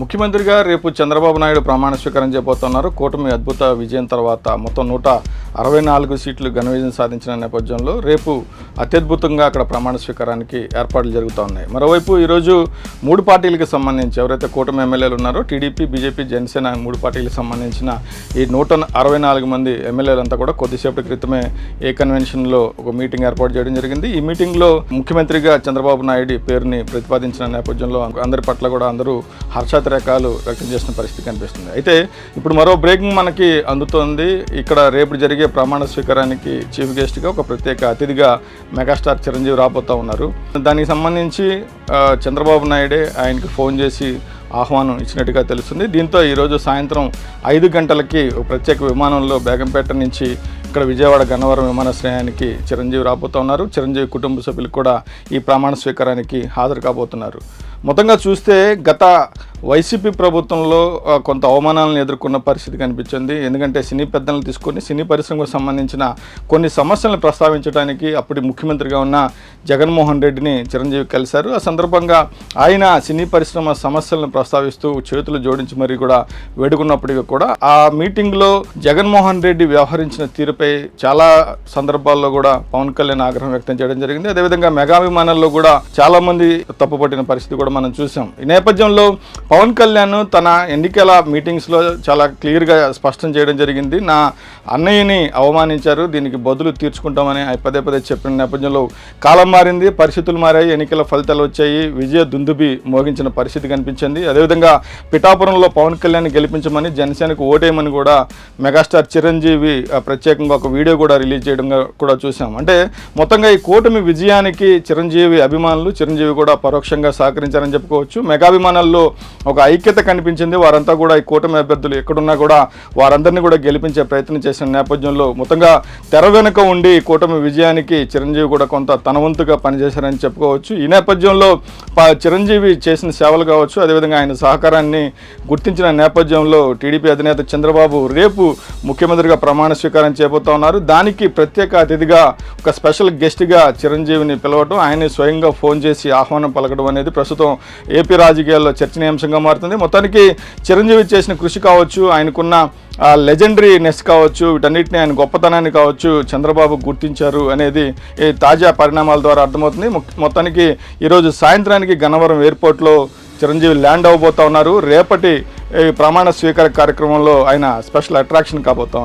ముఖ్యమంత్రిగా రేపు చంద్రబాబు నాయుడు ప్రమాణ స్వీకారం చేయబోతున్నారు. కూటమి అద్భుత విజయం తర్వాత మొత్తం నూట అరవై నాలుగు సీట్లు ఘన విజయం సాధించిన నేపథ్యంలో రేపు అత్యద్భుతంగా అక్కడ ప్రమాణ స్వీకారానికి ఏర్పాట్లు జరుగుతూ ఉన్నాయి మరోవైపు ఈరోజు మూడు పార్టీలకు సంబంధించి ఎవరైతే కూటమి ఎమ్మెల్యేలు ఉన్నారో టీడీపీ బీజేపీ జనసేన మూడు పార్టీలకు సంబంధించిన ఈ నూట అరవై నాలుగు మంది ఎమ్మెల్యేలంతా కూడా కొద్దిసేపటి క్రితమే ఏ కన్వెన్షన్లో ఒక మీటింగ్ ఏర్పాటు చేయడం జరిగింది. ఈ మీటింగ్లో ముఖ్యమంత్రిగా చంద్రబాబు నాయుడు పేరుని ప్రతిపాదించిన నేపథ్యంలో అందరి పట్ల కూడా అందరూ రకాలు వ్యక్తం చేసిన పరిస్థితి కనిపిస్తుంది. అయితే ఇప్పుడు మరో బ్రేకింగ్ మనకి అందుతోంది. ఇక్కడ రేపు జరిగే ప్రమాణ స్వీకారానికి చీఫ్ గెస్ట్గా ఒక ప్రత్యేక అతిథిగా మెగాస్టార్ చిరంజీవి రాబోతా ఉన్నారు. దానికి సంబంధించి చంద్రబాబు నాయుడే ఆయనకి ఫోన్ చేసి ఆహ్వానం ఇచ్చినట్టుగా తెలుస్తుంది. దీంతో ఈరోజు సాయంత్రం ఐదు గంటలకి ఒక ప్రత్యేక విమానంలో బేగంపేట నుంచి ఇక్కడ విజయవాడ గన్నవరం విమానాశ్రయానికి చిరంజీవి రాబోతూ ఉన్నారు. చిరంజీవి కుటుంబ సభ్యులు కూడా ఈ ప్రమాణ స్వీకారానికి హాజరు కాబోతున్నారు. మొత్తంగా చూస్తే గత వైసీపీ ప్రభుత్వంలో కొంత అవమానాలను ఎదుర్కొన్న పరిస్థితి కనిపించింది. ఎందుకంటే సినీ పెద్దలను తీసుకొని సినీ పరిశ్రమకు సంబంధించిన కొన్ని సమస్యలను ప్రస్తావించడానికి అప్పటి ముఖ్యమంత్రిగా ఉన్న జగన్మోహన్ రెడ్డిని చిరంజీవి కలిశారు. ఆ సందర్భంగా ఆయన సినీ పరిశ్రమ సమస్యలను ప్రస్తావిస్తూ చేతులు జోడించి మరీ కూడా వేడుకున్నప్పటికీ కూడా ఆ మీటింగ్లో జగన్మోహన్ రెడ్డి వ్యవహరించిన తీరుపై చాలా సందర్భాల్లో కూడా పవన్ కళ్యాణ్ ఆగ్రహం వ్యక్తం చేయడం జరిగింది. అదేవిధంగా మెగాభిమానాల్లో కూడా చాలా మంది తప్పుపట్టిన పరిస్థితి కూడా మనం చూసాం. ఈ నేపథ్యంలో పవన్ కళ్యాణ్ తన ఎన్నికల మీటింగ్స్లో చాలా క్లియర్గా స్పష్టం చేయడం జరిగింది. నా అన్నయ్యని అవమానించారు. దీనికి బదులు తీర్చుకుంటామని పదే పదే చెప్పిన నేపథ్యంలో కాలం మారింది. పరిస్థితులు మారాయి. ఎన్నికల ఫలితాలు వచ్చాయి. విజయ దుందుబి మోగించిన పరిస్థితి కనిపించింది. అదేవిధంగా పిఠాపురంలో పవన్ కళ్యాణ్ గెలిపించమని జనసేనకు ఓటేయమని కూడా మెగాస్టార్ చిరంజీవి ప్రత్యేకంగా ఒక వీడియో కూడా రిలీజ్ చేయడం కూడా చూసాం. అంటే మొత్తంగా ఈ కూటమి విజయానికి చిరంజీవి అభిమానులు చిరంజీవి కూడా పరోక్షంగా సహకరించారని చెప్పుకోవచ్చు. మెగాభిమానాల్లో ఒక ఐక్యత కనిపించింది. వారంతా కూడా ఈ కూటమి అభ్యర్థులు ఎక్కడున్నా కూడా వారందరినీ కూడా గెలిపించే ప్రయత్నం చేసిన నేపథ్యంలో మొత్తంగా తెర వెనుక ఉండి కూటమి విజయానికి చిరంజీవి కూడా కొంత తన వంతుగా పనిచేశారని చెప్పుకోవచ్చు. ఈ నేపథ్యంలో చిరంజీవి చేసిన సేవలు కావచ్చు అదేవిధంగా ఆయన సహకారాన్ని గుర్తించిన నేపథ్యంలో టీడీపీ అధినేత చంద్రబాబు రేపు ముఖ్యమంత్రిగా ప్రమాణ స్వీకారం చేయబోతా ఉన్నారు. దానికి ప్రత్యేక అతిథిగా ఒక స్పెషల్ గెస్ట్గా చిరంజీవిని పిలవడం ఆయన స్వయంగా ఫోన్ చేసి ఆహ్వానం పలకడం అనేది ప్రస్తుతం ఏపీ రాజకీయాల్లో చర్చనీయాంశంగా మారుతుంది. మొత్తానికి చిరంజీవి చేసిన కృషి కావచ్చు ఆయనకున్న ఆ లెజెండరీనెస్ కావచ్చు వీటన్నిటిని ఆయన గొప్పతనాన్ని కావచ్చు చంద్రబాబు గుర్తించారు అనేది ఈ తాజా పరిణామాల ద్వారా అర్థమవుతుంది. మొత్తానికి ఈరోజు సాయంత్రానికి గన్నవరం ఎయిర్పోర్ట్లో చిరంజీవి ల్యాండ్ అవ్వబోతా ఉన్నారు. రేపటి ఈ ప్రమాణ స్వీకార కార్యక్రమంలో ఆయన స్పెషల్ అట్రాక్షన్ కాబోతా